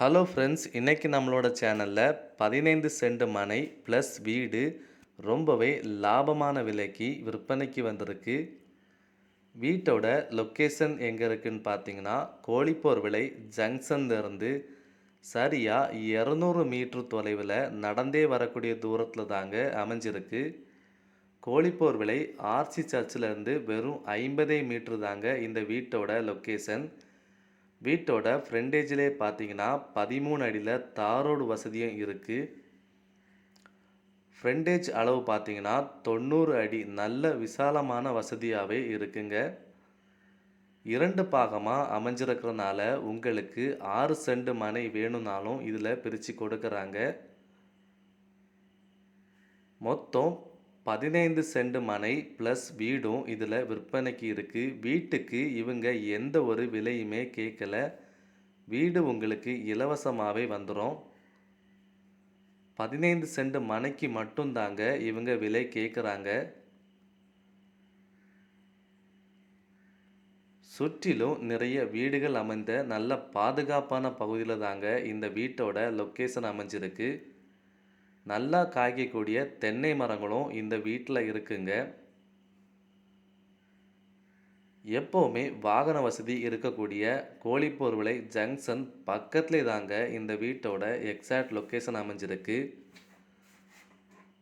Hello friends இன்றைக்கி நம்மளோட சேனலில் பதினைந்து சென்ட் மனை ப்ளஸ் வீடு ரொம்பவே லாபமான விலைக்கு விற்பனைக்கு வந்திருக்கு. வீட்டோட லொக்கேஷன் எங்கே இருக்குன்னு பார்த்தீங்கன்னா கோழிப்போர் விலை ஜங்ஷன்லேருந்து சரியாக இரநூறு மீட்ரு தொலைவில் நடந்தே வரக்கூடிய தூரத்தில் தாங்க அமைஞ்சிருக்கு. கோழிப்போர் விலை ஆர்சி சர்ச்சில் இருந்து வெறும் ஐம்பதே மீட்ரு தாங்க இந்த வீட்டோட லொக்கேஷன் வீட்டோட ஃப்ரண்டேஜிலே பார்த்தீங்கன்னா பதிமூணு அடியில் தாரோடு வசதியும் இருக்குது ஃப்ரண்டேஜ் அளவு பார்த்தீங்கன்னா தொண்ணூறு அடி நல்ல விசாலமான வசதியாகவே இருக்குங்க. இரண்டு பாகமாக அமைஞ்சிருக்கிறனால உங்களுக்கு ஆறு செண்டு மனை வேணும்னாலும் இதில் பிரித்து கொடுக்குறாங்க. மொத்தம் பதினைந்து சென்ட் மனை ப்ளஸ் வீடும் இதில் விற்பனைக்கு இருக்குது வீட்டுக்கு இவங்க எந்த ஒரு விலையுமே கேட்கல வீடு உங்களுக்கு இலவசமாகவே வந்துடும் பதினைந்து சென்ட் மனைக்கு மட்டும்தாங்க இவங்க விலை கேட்குறாங்க சுற்றிலும் நிறைய வீடுகள் அமைந்த நல்ல பாதுகாப்பான பகுதியில் தாங்க இந்த வீட்டோட லொக்கேஷன் அமைஞ்சிருக்கு. நல்லா காய்க்கக்கூடிய தென்னை மரங்களும் இந்த வீட்டில் இருக்குங்க. எப்போவுமே வாகன வசதி இருக்கக்கூடிய கோழிப்போர் விலை ஜங்ஷன் பக்கத்துலே தாங்க இந்த வீட்டோட எக்ஸாக்ட் லொக்கேஷன் அமைஞ்சிருக்கு.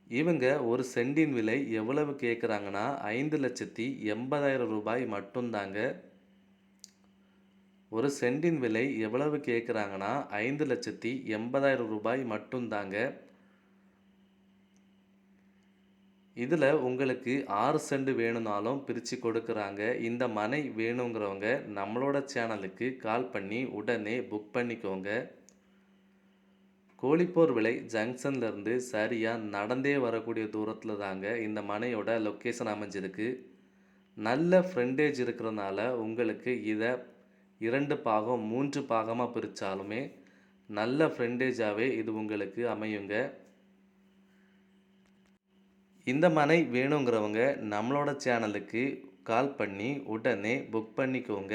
இவங்க ஒரு சென்டின் விலை எவ்வளவு கேட்குறாங்கன்னா ஐந்து லட்சத்தி எண்பதாயிரம் ரூபாய் மட்டும்தாங்க. ஒரு சென்டின் விலை எவ்வளவு கேட்குறாங்கன்னா ஐந்து லட்சத்தி எண்பதாயிரம் ரூபாய் மட்டும்தாங்க. இதில் உங்களுக்கு ஆறு செண்டு வேணும்னாலும் பிரித்து கொடுக்குறாங்க. இந்த மனை வேணுங்கிறவங்க நம்மளோட சேனலுக்கு கால் பண்ணி உடனே புக் பண்ணிக்கோங்க. கோழிப்போர் விலை ஜங்ஷன்லேருந்து சரியாக நடந்தே வரக்கூடிய தூரத்தில் தாங்க இந்த மனையோட லொக்கேஷன் அமைஞ்சிருக்கு. நல்ல ஃப்ரெண்டேஜ் இருக்கிறனால உங்களுக்கு இதை இரண்டு பாகம் மூன்று பாகமாக பிரித்தாலுமே நல்ல ஃப்ரெண்டேஜாகவே இது உங்களுக்கு அமையுங்க. இந்த மனை வேணுங்கிறவங்க நம்மளோட சேனலுக்கு கால் பண்ணி உடனே புக் பண்ணிக்கோங்க.